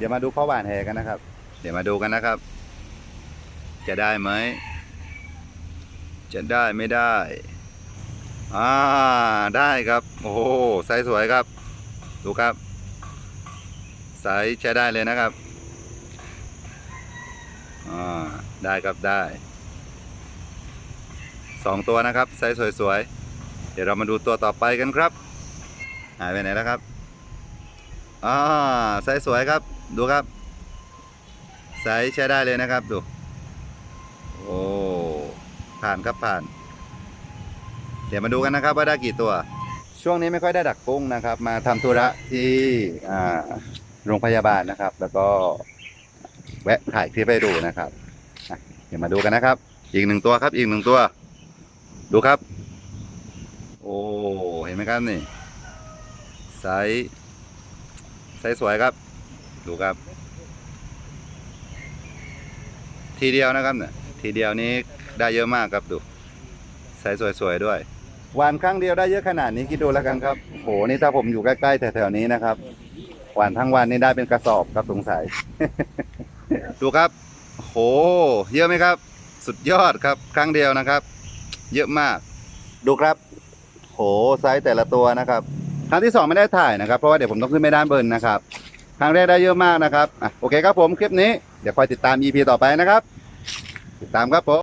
เดี๋ยวมาดูข้อหวานแหกันนะครับ เดี๋ยวมาดูกันนะครับ จะได้ไหม จะได้ไม่ได้ อ่า ได้ครับ โอ้โหไซส์สวยครับ ดูครับ ไซส์ใช้ได้เลยนะครับ อ่า ได้ครับได้สองตัวนะครับไซส์สวยๆ เดี๋ยวเรามาดูตัวต่อไปกันครับ หายไปไหนแล้วครับ อ่าไซส์สวยครับ ดูครับไซส์ใช้ได้เลยนะครับ ดู โอ้ ผ่านครับผ่าน เดี๋ยวมาดูกันนะครับว่าได้กี่ตัว ช่วงนี้ไม่ค่อยได้ดักกุ้งนะครับ มาทำธุระที่อ่าโรงพยาบาลนะครับ แล้วก็แวะถ่ายคลิปให้ดูนะครับเดี๋ยวมาดูกันนะครับ อีกหนึ่งตัวครับ อีกหนึ่งตัว ดูครับ โอ้ เห็นไหมครับนี่ไซส์ ไซส์สวยครับ ดูครับ ทีเดียวนะครับเนี่ยทีเดียวนี้ได้เยอะมากครับดูไซส์สวยๆด้วยหวานครั้งเดียวได้เยอะขนาดนี้คิดดูแล้วกันครับโหนี่ถ้าผมอยู่ใกล้ๆแถวๆนี้นะครับ หวานทั้งวันนี่ได้เป็นกระสอบครับสงสัย ดูครับโหเยอะไหมครับ สุดยอดครับ ครั้งเดียวนะครับ เยอะมาก ดูครับโหไซส์แต่ละตัวนะครับ ครั้งที่สองไม่ได้ถ่ายนะครับ เพราะว่าเดี๋ยวผมต้องขึ้นไปด้านบนนะครับ ครั้งแรกได้เยอะมากนะครับอะโอเคครับผมคลิปนี้ เดี๋ยวคอยติดตาม EP ต่อไปนะครับ ติดตามครับผม